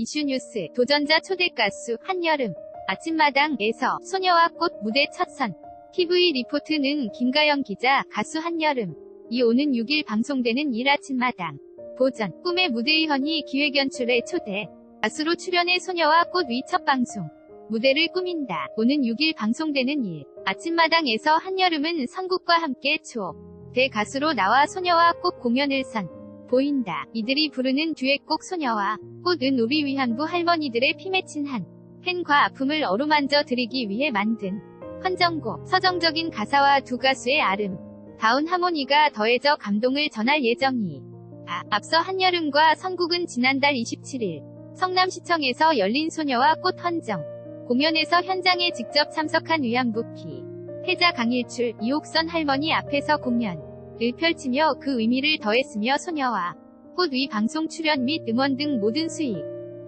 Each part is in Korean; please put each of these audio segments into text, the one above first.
이슈뉴스 도전자 초대가수 한여름. 아침마당에서 소녀와 꽃 무대 첫선. TV 리포트는 김가영 기자 가수 한여름. 이 오는 6일 방송되는 일 아침마당. 보전. 꿈의 무대의 헌이 기획연출에 초대. 가수로 출연해 소녀와 꽃 위 첫 방송. 무대를 꾸민다. 오는 6일 방송되는 일. 아침마당에서 한여름은 선국과 함께 초 대가수로 나와 소녀와 꽃 공연을 선 보인다. 이들이 부르는 듀엣곡 소녀와 꽃은 우리 위안부 할머니들의 피 맺힌 한 팬과 아픔을 어루만져 드리기 위해 만든 헌정곡 서정적인 가사와 두 가수의 아름. 다운 하모니가 더해져 감동을 전할 예정이. 아, 앞서 한여름과 선국은 지난달 27일 성남시청에서 열린 소녀와 꽃 헌정. 공연에서 현장에 직접 참석한 위안부 피. 해자 강일출 이옥선 할머니 앞에서 공연 을 펼치며 그 의미를 더했으며 소녀와 꽃위 방송 출연 및 음원 등 모든 수익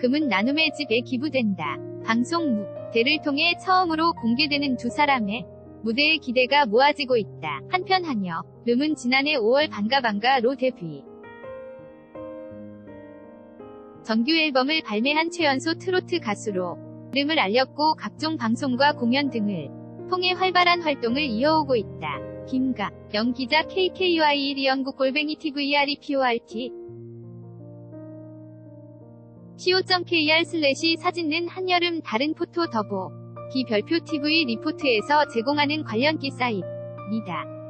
금은 나눔의 집에 기부된다. 방송 무대를 통해 처음으로 공개되는 두 사람의 무대의 기대가 모아지고 있다. 한편 한여 름은 지난해 5월 반가반가로 데뷔 정규 앨범을 발매한 최연소 트로트 가수로 이름을 알렸고 각종 방송과 공연 등을 통해 활발한 활동을 이어오고 있다. 김가, 영기자 KKUI1 영국 골뱅이 TVREPORT co.kr 슬래시 사진은 한여름 다른 포토 더보 기 별표 TV 리포트에서 제공하는 관련 기사입니다.